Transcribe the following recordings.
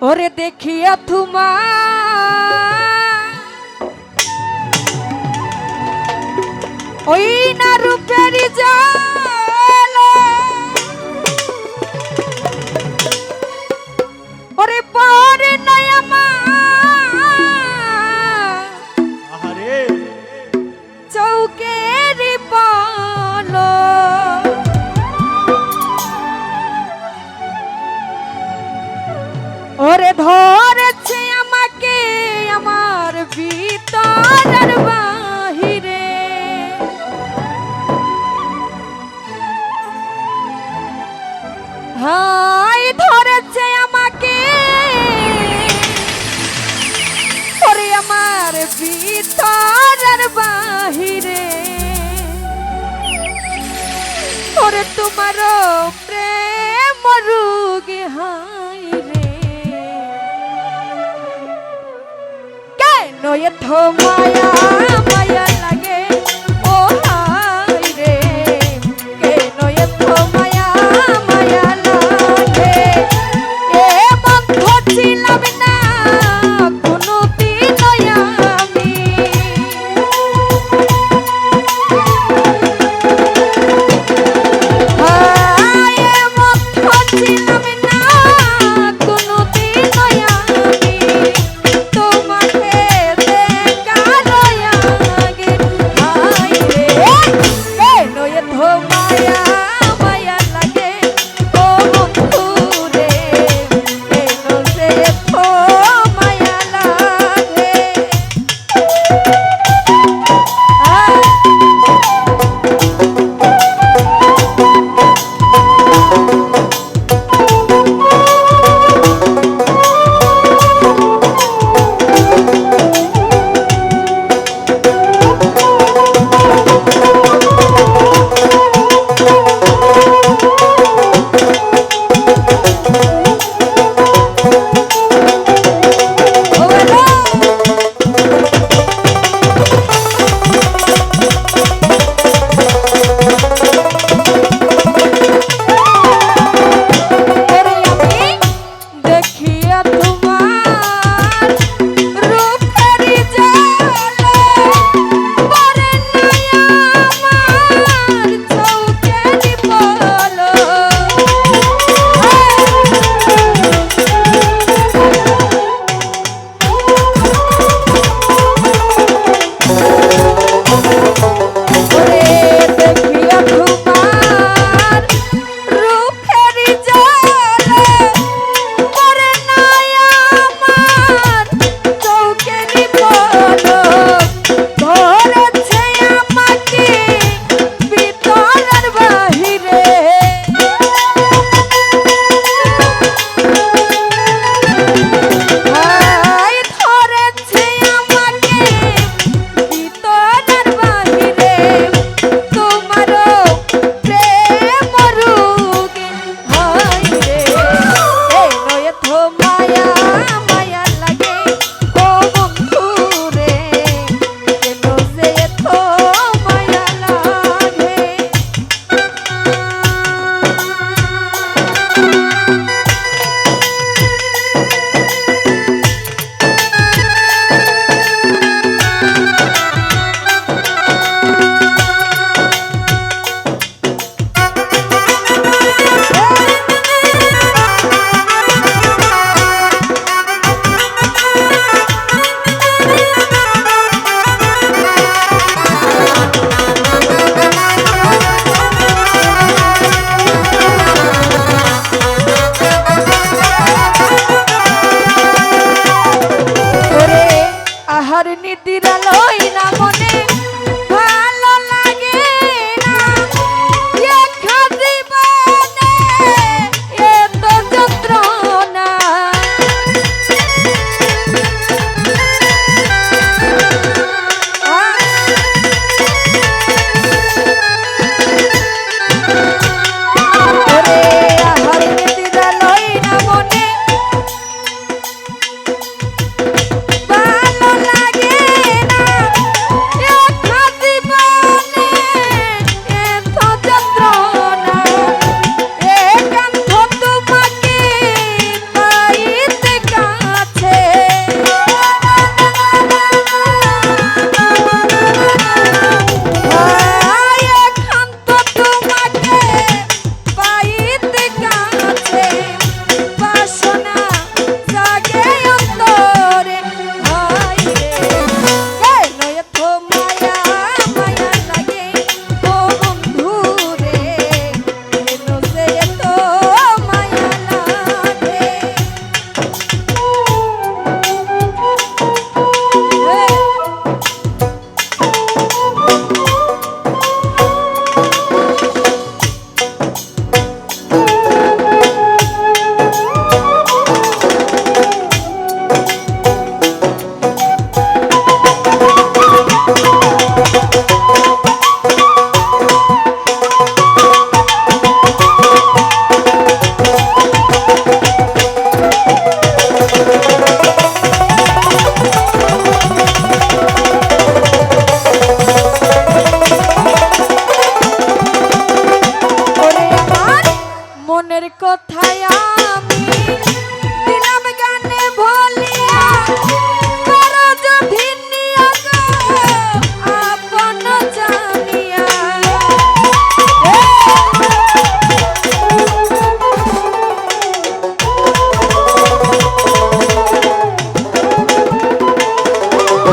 ওরে দেখি থুমা ওই না রূপের যা হাই ধরেছে আমাকে। ওরে আমার ভিতরের বাহিরে। ওরে তোমার প্রেম রুগে হাই রে। কেন এত মায়া মায়া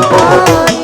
Oh,